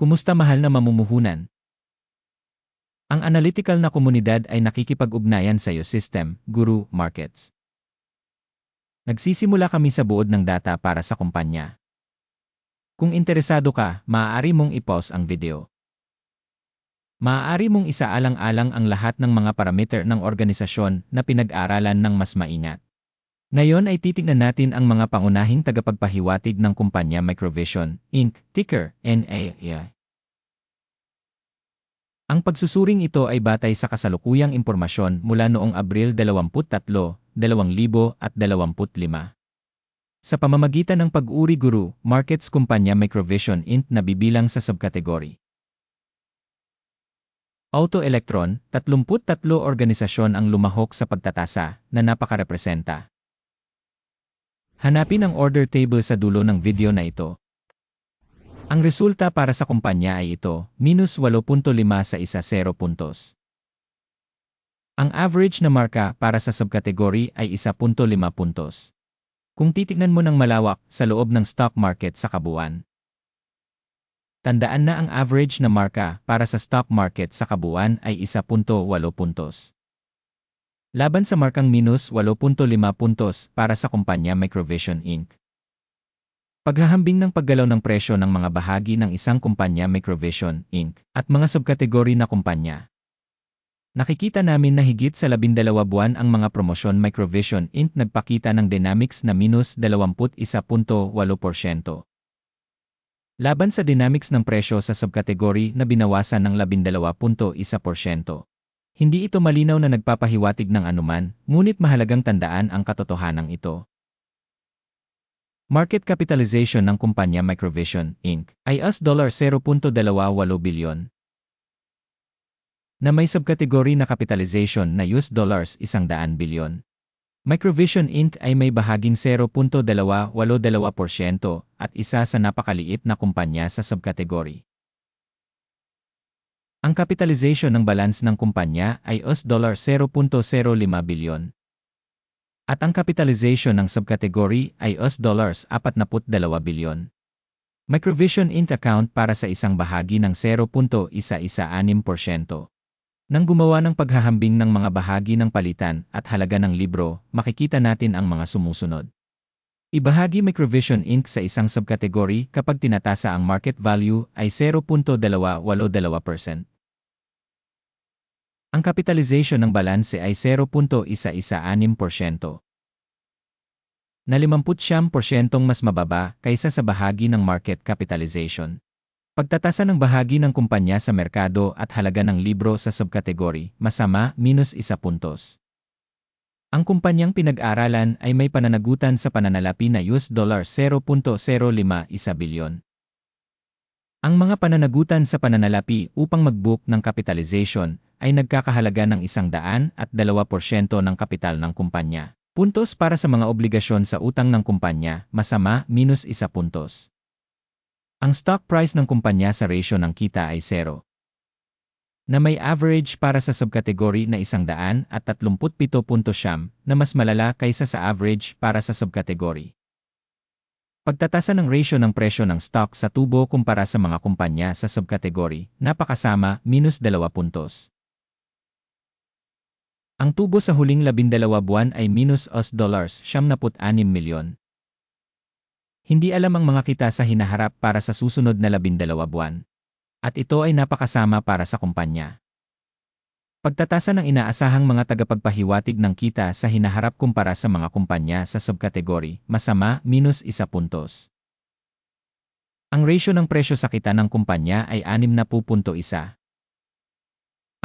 Kumusta mahal na mamumuhunan? Ang analytical na komunidad ay nakikipag-ugnayan sa iyo system, guru, markets. Nagsisimula kami sa buod ng data para sa kumpanya. Kung interesado ka, maaari mong i-pause ang video. Maaari mong isaalang-alang ang lahat ng mga parameter ng organisasyon na pinag-aralan ng mas maingat. Ngayon ay titignan natin ang mga pangunahing tagapagpahiwatig ng kumpanya Microvision, Inc., ticker, NA. Ang pagsusuring ito ay batay sa kasalukuyang impormasyon mula noong Abril 23, 2025. Sa pamamagitan ng pag-uri guru, markets kumpanya Microvision Inc. na bibilang sa subkategory. Auto Electron, 33 organisasyon ang lumahok sa pagtatasa na napakarepresenta. Hanapin ang order table sa dulo ng video na ito. Ang resulta para sa kumpanya ay ito, minus 8.5 sa isa 0 puntos. Ang average na marka para sa subkategory ay 1.5 puntos. Kung titignan mo ng malawak sa loob ng stock market sa kabuuan. Tandaan na ang average na marka para sa stock market sa kabuuan ay 1.8 puntos. Laban sa markang minus 8.5 puntos para sa kumpanya Microvision Inc. Paghahambing ng paggalaw ng presyo ng mga bahagi ng isang kumpanya Microvision Inc. at mga subkategory na kumpanya. Nakikita namin na higit sa 12 buwan ang mga promosyon Microvision Inc. nagpakita ng dynamics na minus 21.8%. Laban sa dynamics ng presyo sa subkategory na binawasan ng 12.1%. Hindi ito malinaw na nagpapahiwatig ng anuman, ngunit mahalagang tandaan ang katotohanan ito. Market capitalization ng kumpanya Microvision, Inc. ay US $0.28 bilyon na may subkategory na capitalization na US dollars 100 bilyon. Microvision Inc. ay may bahaging 0.282% at isa sa napakaliit na kumpanya sa subkategory. Ang capitalization ng balance ng kumpanya ay US $0.05 bilyon. At ang capitalization ng subcategory ay US $42 bilyon. Microvision Inc. account para sa isang bahagi ng 0.116%. Nang gumawa ng paghahambing ng mga bahagi ng palitan at halaga ng libro, makikita natin ang mga sumusunod. Ibahagi Microvision Inc. sa isang subcategory kapag tinatasa ang market value ay 0.282%. Ang capitalization ng balanse ay 0.116%. Na 50% mas mababa kaysa sa bahagi ng market capitalization. Pagtatasa ng bahagi ng kumpanya sa merkado at halaga ng libro sa subkategory, masama, minus isa puntos. Ang kumpanyang pinag-aralan ay may pananagutan sa pananalapi na US dollar 0.051 bilyon. Ang mga pananagutan sa pananalapi upang mag-book ng capitalization ay nagkakahalaga ng isang daan at 2% ng kapital ng kumpanya. Puntos para sa mga obligasyon sa utang ng kumpanya, masama, minus isa puntos. Ang stock price ng kumpanya sa ratio ng kita ay 0 na may average para sa subkategory na isang daan at 37.7 na mas malala kaysa sa average para sa subkategory. Pagtatasa ng ratio ng presyo ng stock sa tubo kumpara sa mga kumpanya sa subkategory, napakasama, minus 2 puntos. Ang tubo sa huling 12 buwan ay minus US dollars 76 milyon. Hindi alam ang mga kita sa hinaharap para sa susunod na 12 buwan. At ito ay napakasama para sa kumpanya. Pagtatasa ng inaasahang mga tagapagpahiwatig ng kita sa hinaharap kumpara sa mga kumpanya sa subkategory, masama, minus isa puntos. Ang ratio ng presyo sa kita ng kumpanya ay 60.1.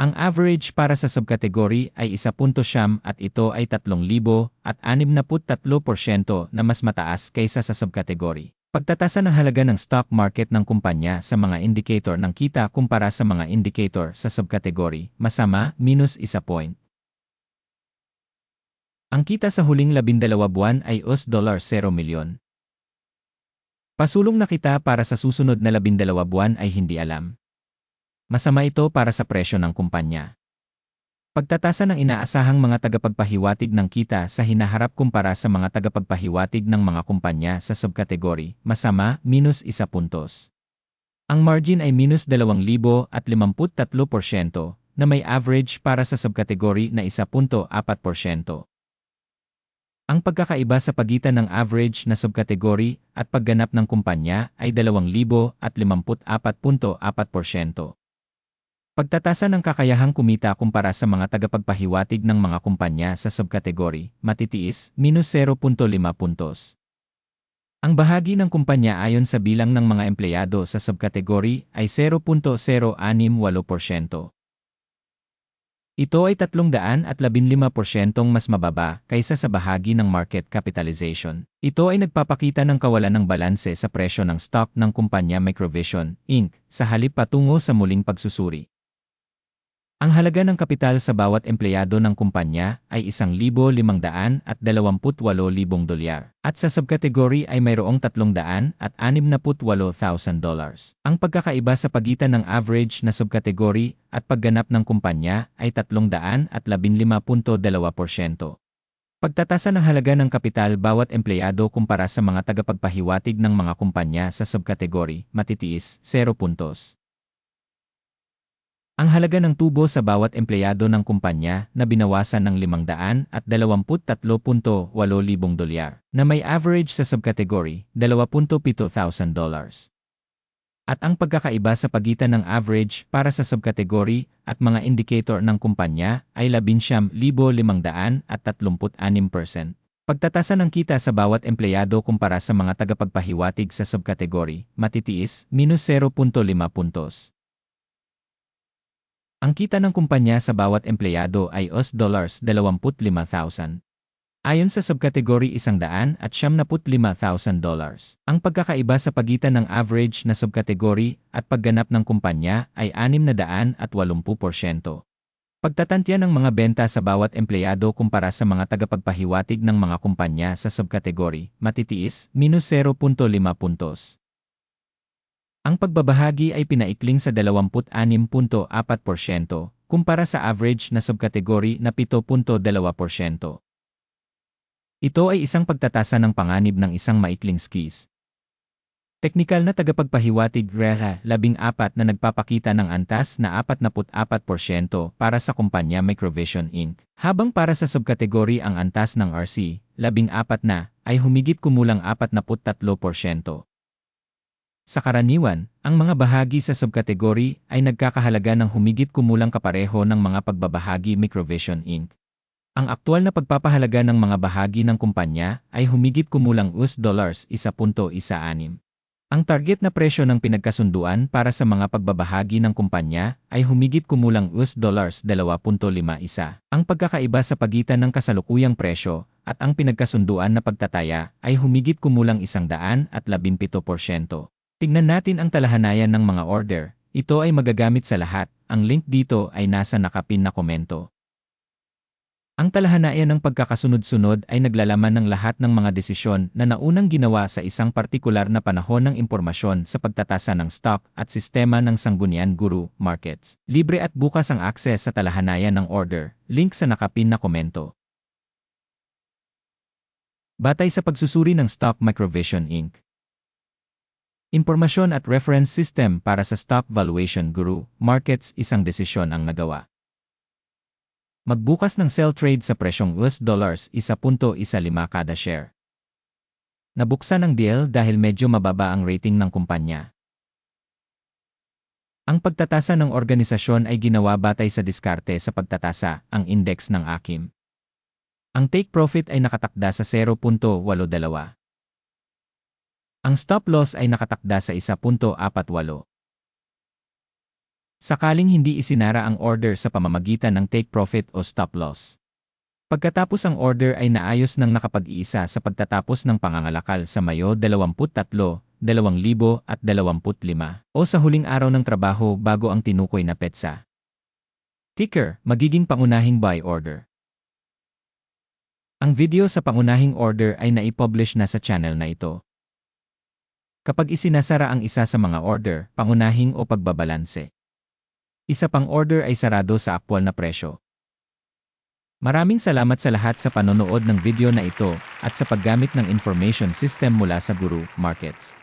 Ang average para sa subkategory ay 1.7 at ito ay 3,000 at 63% na mas mataas kaysa sa subkategory. Pagtatasa ng halaga ng stock market ng kumpanya sa mga indicator ng kita kumpara sa mga indicator sa subkategory, masama, minus isa point. Ang kita sa huling 12 buwan ay US dollar 0 milyon. Pasulong na kita para sa susunod na 12 buwan ay hindi alam. Masama ito para sa presyo ng kumpanya. Pagtatasa ng inaasahang mga tagapagpahiwatig ng kita sa hinaharap kumpara sa mga tagapagpahiwatig ng mga kumpanya sa subkategory, masama, minus isa puntos. Ang margin ay minus 2,053% na may average para sa subkategory na 1.4%. Ang pagkakaiba sa pagitan ng average na subkategory at pagganap ng kumpanya ay 2,054.4%. Pagtatasa ng kakayahang kumita kumpara sa mga tagapagpahiwatig ng mga kumpanya sa subkategory, matitiis, minus 0.5 puntos. Ang bahagi ng kumpanya ayon sa bilang ng mga empleyado sa subkategory ay 0.068%. Ito ay 315% mas mababa kaysa sa bahagi ng market capitalization. Ito ay nagpapakita ng kawalan ng balanse sa presyo ng stock ng kumpanya Microvision, Inc. sa halip patungo sa muling pagsusuri. Ang halaga ng kapital sa bawat empleyado ng kumpanya ay 1,500 at 28,000 dolyar, at sa subkategory ay mayroong 300 at 68,000 dollars. Ang pagkakaiba sa pagitan ng average na subkategory at pagganap ng kumpanya ay 300 at 15.2%. Pagtatasa ng halaga ng kapital bawat empleyado kumpara sa mga tagapagpahiwatig ng mga kumpanya sa subkategory, matitiis, 0 puntos. Ang halaga ng tubo sa bawat empleyado ng kumpanya na binawasan ng 500 at 23.8,000 dolyar, na may average sa subkategory, 27,000 dollars. At ang pagkakaiba sa pagitan ng average para sa subkategory at mga indicator ng kumpanya ay 11,536%. Pagtatasa ng kita sa bawat empleyado kumpara sa mga tagapagpahiwatig sa subkategory, matitiis, minus 0.5 puntos. Ang kita ng kumpanya sa bawat empleyado ay US dollars 25,000. Ayon sa subkategory 100 at 75,000 dollars. Ang pagkakaiba sa pagitan ng average na subkategory at pagganap ng kumpanya ay 600 at 80%. Pagtatantya ng mga benta sa bawat empleyado kumpara sa mga tagapagpahiwatig ng mga kumpanya sa subkategory, matitiis, minus 0.5 puntos. Ang pagbabahagi ay pinaikling sa 26.4% kumpara sa average na subkategory na 7.2%. Ito ay isang pagtatasa ng panganib ng isang maikling skis. Teknikal na tagapagpahiwatig REHA 14 na nagpapakita ng antas na 44% para sa kumpanya Microvision Inc. Habang para sa subkategory ang antas ng RC, 14 na, ay humigit kumulang 43%. Sa karaniwan, ang mga bahagi sa subkategory ay nagkakahalaga ng humigit kumulang kapareho ng mga pagbabahagi Microvision Inc. Ang aktual na pagpapahalaga ng mga bahagi ng kumpanya ay humigit kumulang US dollars 1.16. Ang target na presyo ng pinagkasunduan para sa mga pagbabahagi ng kumpanya ay humigit kumulang US dollars 2.51. Ang pagkakaiba sa pagitan ng kasalukuyang presyo at ang pinagkasunduan na pagtataya ay humigit kumulang 117%. Tingnan natin ang talahanayan ng mga order. Ito ay magagamit sa lahat. Ang link dito ay nasa nakapin na komento. Ang talahanayan ng pagkakasunod-sunod ay naglalaman ng lahat ng mga desisyon na naunang ginawa sa isang partikular na panahon ng impormasyon sa pagtatasa ng stock at sistema ng Sanggunian Guru Markets. Libre at bukas ang akses sa talahanayan ng order. Link sa nakapin na komento. Batay sa pagsusuri ng Stock Microvision Inc. Impormasyon at reference system para sa stock valuation guru, markets isang desisyon ang nagawa. Magbukas ng sell trade sa presyong US dollars 1.15 kada share. Nabuksan ang deal dahil medyo mababa ang rating ng kumpanya. Ang pagtatasa ng organisasyon ay ginawa batay sa diskarte sa pagtatasa, ang index ng AKIM. Ang take profit ay nakatakda sa 0.82. Ang stop loss ay nakatakda sa 1.48. Sakaling hindi isinara ang order sa pamamagitan ng take profit o stop loss. Pagkatapos ang order ay naayos ng nakapag-iisa sa pagtatapos ng pangangalakal sa Mayo 23, 2025 o sa huling araw ng trabaho bago ang tinukoy na petsa. Ticker, magiging pangunahing buy order. Ang video sa pangunahing order ay naipublish na sa channel na ito. Kapag isinasara ang isa sa mga order, pangunahing o pagbabalanse. Isa pang order ay sarado sa aktwal na presyo. Maraming salamat sa lahat sa panonood ng video na ito at sa paggamit ng information system mula sa Guru Markets.